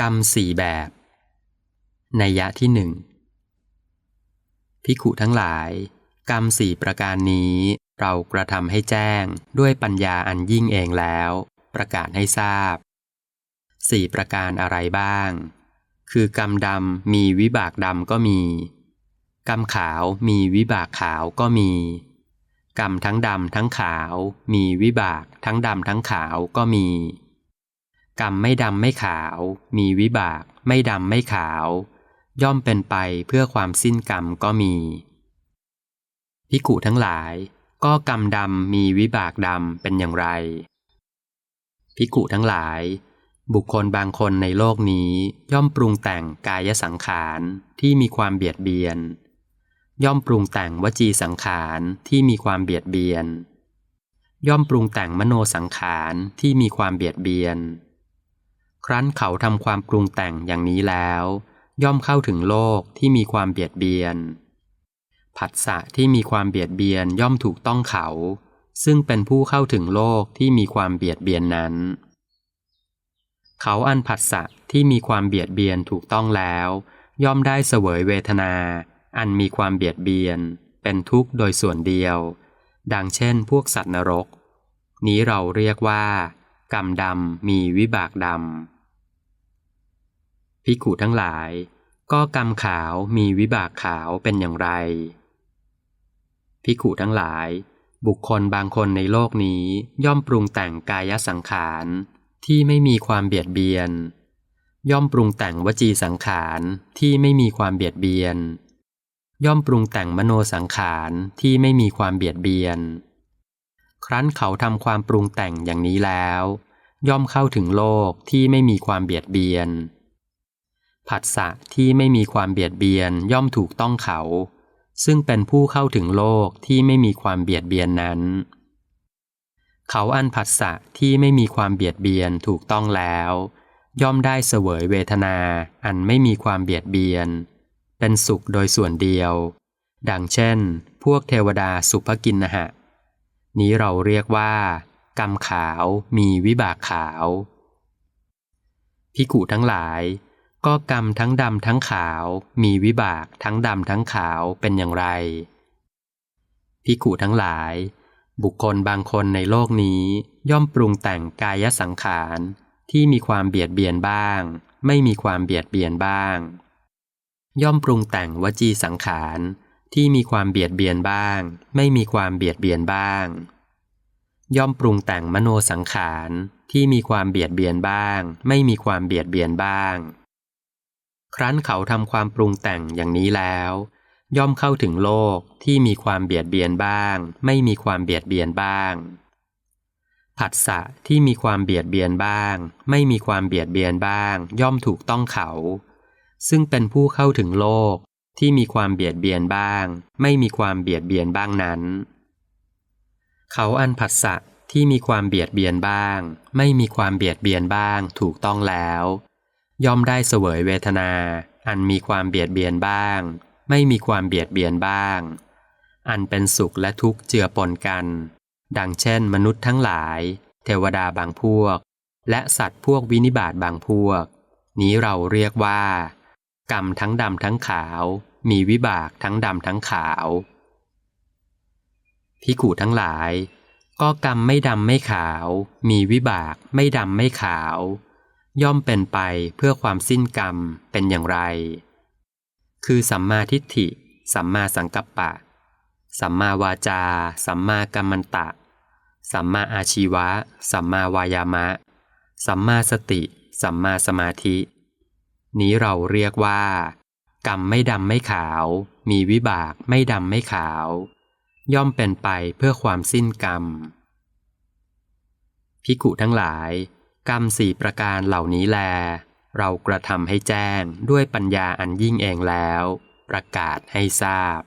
กรรมสี่แบบในยยะที่หนึ่งพิขุทั้งหลาย กรรมสี่ประการนี้เรากระทำให้แจ้งด้วยปัญญาอันยิ่งเองแล้ว ประกาศให้ทราบสี่ประการอะไรบ้าง คือกรรมดำมีวิบากดำก็มี กรรมขาวมีวิบากขาวก็มี กรรมทั้งดำทั้งขาว มีวิบากทั้งดำทั้งขาวก็มี กรรมไม่ดำไม่ขาว มีวิบาก ไม่ดำไม่ขาว ย่อมเป็นไปเพื่อความสิ้นกรรมก็มีพิกุทั้งหลาย ก็กรรมดำมีวิบากดำเป็นอย่างไรพิกุทั้งหลาย บุคคลบางคนในโลกนี้ย่อมปรุงแต่งกายสังขารที่มีความเบียดเบียน ย่อมปรุงแต่งวจีสังขารที่มีความเบียดเบียน ย่อมปรุงแต่งมโนสังขารที่มีความเบียดเบียน ครั้นเขาทำความปรุงแต่งอย่างนี้แล้ว ย่อมเข้าถึงโลกที่มีความเบียดเบียน ผัสสะที่มีความเบียดเบียนย่อมถูกต้องเขา ซึ่งเป็นผู้เข้าถึงโลกที่มีความเบียดเบียนนั้น เขาอันผัสสะที่มีความเบียดเบียนถูกต้องแล้ว ย่อมได้เสวยเวทนา อันมีความเบียดเบียน เป็นทุกข์โดยส่วนเดียว ดังเช่น พวกสัตว์นรก นี้เราเรียกว่ากรรมดำมีวิบากดำ พิขุทั้งหลาย ก็กรรมขาวมีวิบากขาวเป็นอย่างไรพิขุทั้งหลาย บุคคลบางคนในโลกนี้ย่อมปรุงแต่งกายสังขารที่ไม่มีความเบียดเบียน ย่อมปรุงแต่งวจีสังขารที่ไม่มีความเบียดเบียน ย่อมปรุงแต่งมโนสังขารที่ไม่มีความเบียดเบียน ครั้นเขาทำความปรุงแต่งอย่างนี้แล้ว ย่อมเข้าถึงโลกที่ไม่มีความเบียดเบียน ผัสสะที่ไม่มีความเบียดเบียนย่อมถูกต้องเขา ซึ่งเป็นผู้เข้าถึงโลกที่ไม่มีความเบียดเบียนนั้น เขาอันผัสสะที่ไม่มีความเบียดเบียนถูกต้องแล้ว ย่อมได้เสวยเวทนาอันไม่มีความเบียดเบียน เป็นสุขโดยส่วนเดียว ดังเช่น พวกเทวดาสุภกินนะหะ นี้เราเรียกว่า กรรมขาวมีวิบากขาวพิกุทั้งหลาย ก็กรรมทั้งดำทั้งขาว มีวิบากทั้งดำทั้งขาวเป็นอย่างไรพิกุทั้งหลาย บุคคลบางคนในโลกนี้ย่อมปรุงแต่งกายสังขารที่มีความเบียดเบียนบ้าง ไม่มีความเบียดเบียนบ้าง ย่อมปรุงแต่งวจีสังขารที่มีความเบียดเบียนบ้าง ไม่มีความเบียดเบียนบ้าง ย่อมปรุงแต่งมโนสังขารที่มีความเบียดเบียนบ้าง ไม่มีความเบียดเบียนบ้าง ครั้นเขาทำความปรุงแต่งอย่างนี้แล้ว ย่อมเข้าถึงโลกที่มีความเบียดเบียนบ้าง ไม่มีความเบียดเบียนบ้าง ผัสสะที่มีความเบียดเบียนบ้าง ไม่มีความเบียดเบียนบ้าง ย่อมถูกต้องเขา ซึ่งเป็นผู้เข้าถึงโลกที่มีความเบียดเบียนบ้าง ไม่มีความเบียดเบียนบ้างนั้น เขาอันผัสสะที่มีความเบียดเบียนบ้าง ไม่มีความเบียดเบียนบ้างถูกต้องแล้ว ย่อมได้เสวยเวทนา อันมีความเบียดเบียนบ้าง ไม่มีความเบียดเบียนบ้าง อันเป็นสุขและทุกข์เจือปนกัน ดังเช่น มนุษย์ทั้งหลาย เทวดาบางพวก และสัตว์พวกวินิบาตบางพวก นี้เราเรียกว่า กรรมทั้งดำทั้งขาว มีวิบากทั้งดำทั้งขาวพิกูทั้งหลาย ก็กรรมไม่ดำไม่ขาว มีวิบากไม่ดำไม่ขาว ย่อมเป็นไปเพื่อความสิ้นกรรมเป็นอย่างไร คือสัมมาทิฏฐิ สัมมาสังกัปปะ สัมมาวาจา สัมมากัมมันตะ สัมมาอาชีวะ สัมมาวายามะ สัมมาสติ สัมมาสมาธิ นี้เราเรียกว่า กรรมไม่ดำไม่ขาว มีวิบากไม่ดำไม่ขาว ย่อมเป็นไปเพื่อความสิ้นกรรมพิกุทั้งหลาย กรรมสี่ประการเหล่านี้แล เรากระทำให้แจ้งด้วยปัญญาอันยิ่งเองแล้ว ประกาศให้ทราบ